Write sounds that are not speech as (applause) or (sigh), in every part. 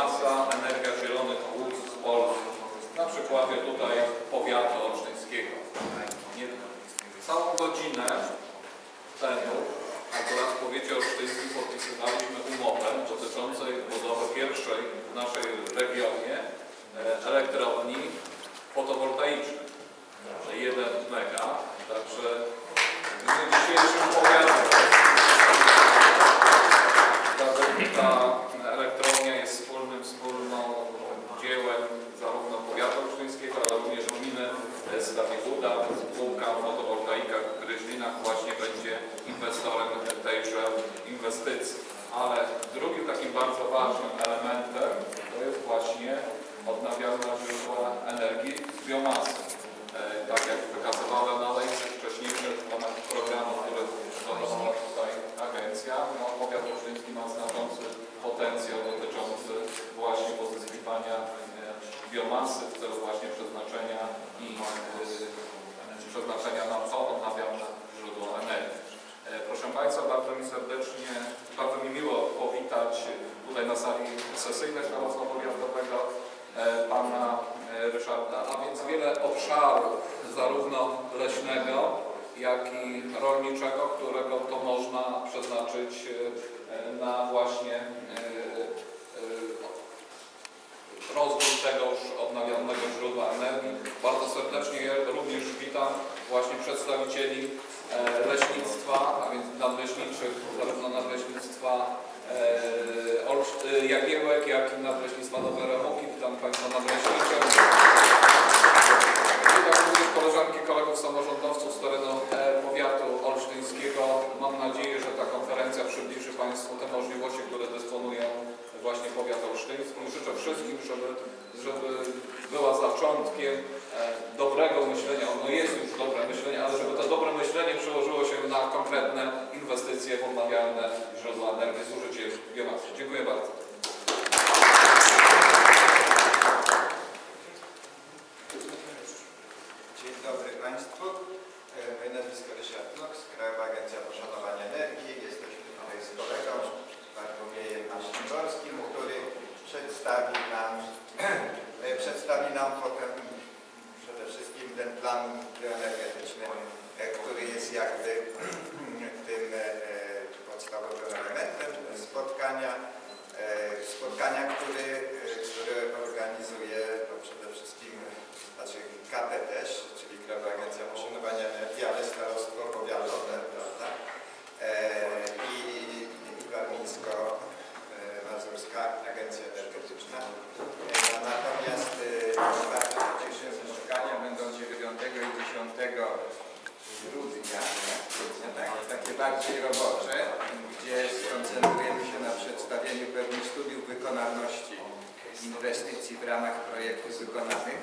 biomasa, energia zielonych wód z Polski. Na przykładzie tutaj powiatu olsztyńskiego. Całą godzinę temu akurat w powiecie olsztyńskim podpisywaliśmy umowę dotyczącą budowy pierwszej w naszej regionie e, elektrowni fotowoltaicznej. 1 mega, także w dniu dzisiejszym powiadam, ta, elektrownia jest wspólnym, wspólną dziełem zarówno powiatu olsztyńskiego, ale również gminy Stawibuda, spółka fotowoltaika w Gryźlinach właśnie będzie inwestorem tejże inwestycji. Ale drugim takim bardzo ważnym elementem to jest właśnie odnawialne źródła energii z biomasy. E, tak jak wykazywała dalej wcześniejsze w ramach programu, który stworzyła tutaj agencja, no, powiat olsztyński ma znaczący potencjał dotyczący właśnie pozyskiwania e, biomasy w celu właśnie przeznaczenia i e, przeznaczenia na to odnawialne źródło energii. E, Proszę Państwa, bardzo mi serdecznie, bardzo mi miło powitać tutaj na sali sesyjnej Starostwa Powiatowego e, pana e, Ryszarda, a więc wiele obszarów, zarówno leśnego, jak i rolniczego, którego to można przeznaczyć na właśnie rozwój tegoż odnawialnego źródła energii. Bardzo serdecznie również witam właśnie przedstawicieli e, leśnictwa, a więc nadleśniczych, zarówno nadleśnictwa e, e, Jagiełek, jak i nadleśnictwa Nowe Remuki. Witam Państwa nadleśnicze. Witam również koleżanki, kolegów samorządowców z terenu powiatu olsztyńskiego. Mam nadzieję, że ta konferencja przybliży Państwu te możliwości, które dysponują właśnie powiat olsztyński. Życzę wszystkim, żeby, żeby e, dobrego myślenia. Ono jest już dobre myślenie, ale żeby to dobre myślenie przełożyło się na konkretne inwestycje w odnawialne źródła energii z użyciem biomasy. Dziękuję bardzo. Ten plan bioenergetyczny, e, który jest jakby (clears throat) tym e, podstawowym elementem spotkania. E, Spotkania, który, które organizuje no przede wszystkim znaczy KP też, czyli Krajowa Agencja Poszanowania Energii, ale Starostwo Powiatowe, prawda? E, I, i Warmińsko-Mazurska Agencja Energetyczna. E, no, natomiast e, bardzo się cieszę, że spotkania będą 9 10 grudnia, tak, takie bardziej robocze, gdzie skoncentrujemy się na przedstawieniu pewnych studiów wykonalności inwestycji w ramach projektów wykonanych.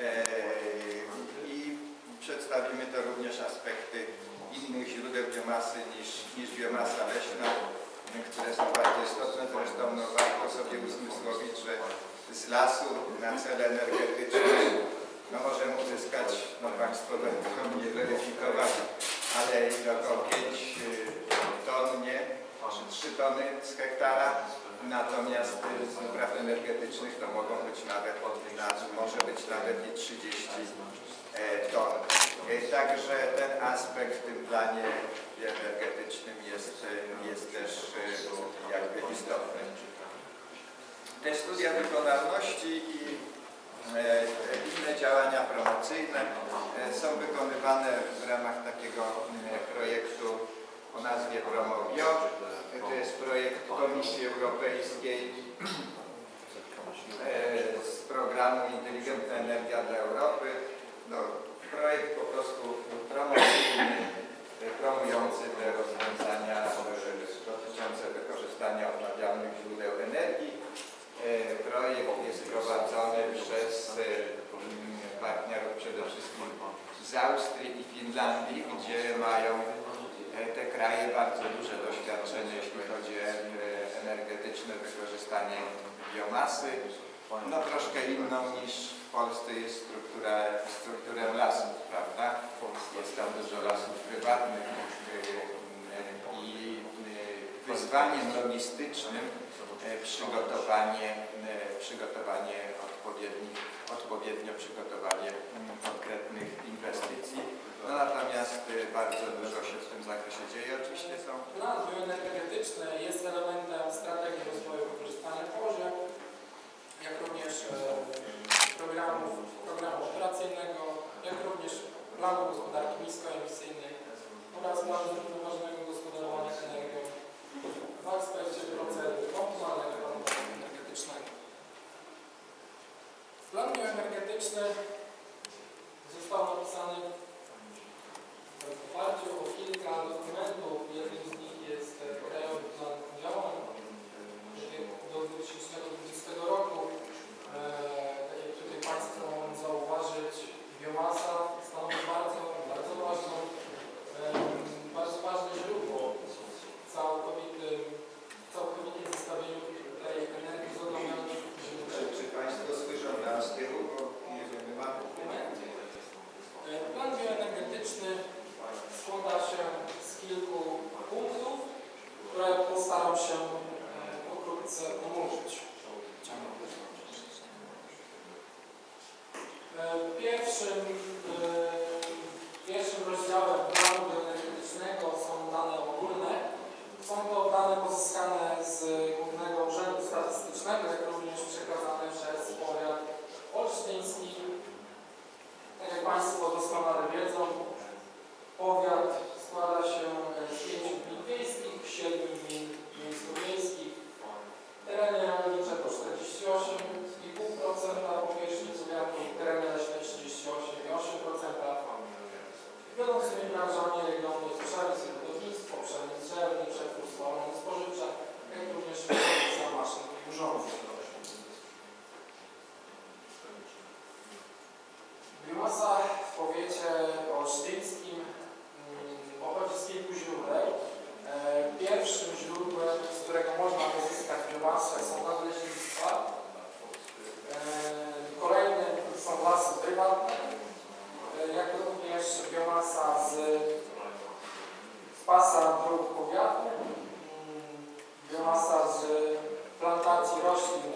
Eee, I przedstawimy to również aspekty innych źródeł biomasy niż, niż biomasa leśna, które są bardzo istotne. Zresztą no, warto sobie uzmysłowić, że z lasu na cele energetyczne no, możemy uzyskać, no Państwo będą mnie weryfikować, ale około 5 ton, nie? Czy 3 tony z hektara. Natomiast y, z upraw energetycznych to mogą być nawet, na- może być nawet i 30 e, ton. E, Także ten aspekt w tym planie energetycznym jest, y, jest też y, jakby istotny. Te studia wykonalności i e, inne działania promocyjne e, są wykonywane w ramach takiego m, projektu o nazwie Promobio. To jest projekt Komisji Europejskiej e, z programu Inteligentna Energia dla Europy. No, projekt po prostu promocyjny, e, promujący te rozwiązania e, dotyczące wykorzystania odnawialnych źródeł energii. E, Projekt jest prowadzony przez e, m, partnerów przede wszystkim z Austrii i Finlandii, gdzie mają e, te kraje bardzo duże doświadczenie, jeśli chodzi o e, energetyczne wykorzystanie biomasy. No troszkę inną niż w Polsce jest struktura, strukturę lasów, prawda? Jest tam dużo lasów prywatnych wyzwaniem logistycznym e, przygotowanie, e, przygotowanie odpowiednich, odpowiednio przygotowanie mm, konkretnych inwestycji. No natomiast e, bardzo dużo się w tym zakresie dzieje. Oczywiście są... Plan bioenergetyczny jest elementem strategii rozwoju wykorzystania morza, jak również programu, programu operacyjnego, jak również planu gospodarki niskoemisyjnej oraz planu starał się e, pokrótce omówić. E, pierwszym, e, pierwszym rozdziałem planu bioenergetycznego są dane ogólne. Są to dane pozyskane z Głównego Urzędu Statystycznego, jak również przekazane przez powiat olsztyński. Tak jak Państwo doskonale wiedzą, праці важкі